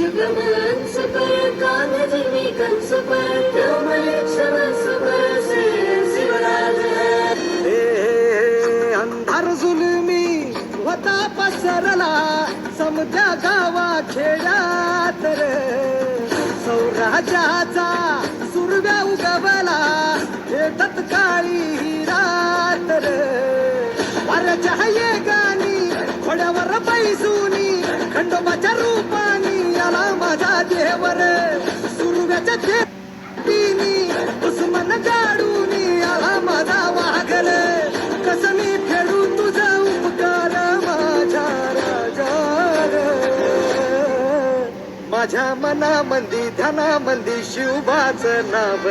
जगम अंधार जुलमी होता पसरला समजा गावा खेळात सौराजाचा सुरव्या उगवला हे तत्काळी ही रात वारच्या ये गाणी थोड्यावर पैसूनी खंडोबाच्या माझा देवर सुरव्याच्या देवीनी दुश्मन गाडूनी आला माझा वाघर कस मी फेडू तुझा उपकार माझ्या राजा माझ्या मनामंदी ध्यानामंदी शिवबाच नाव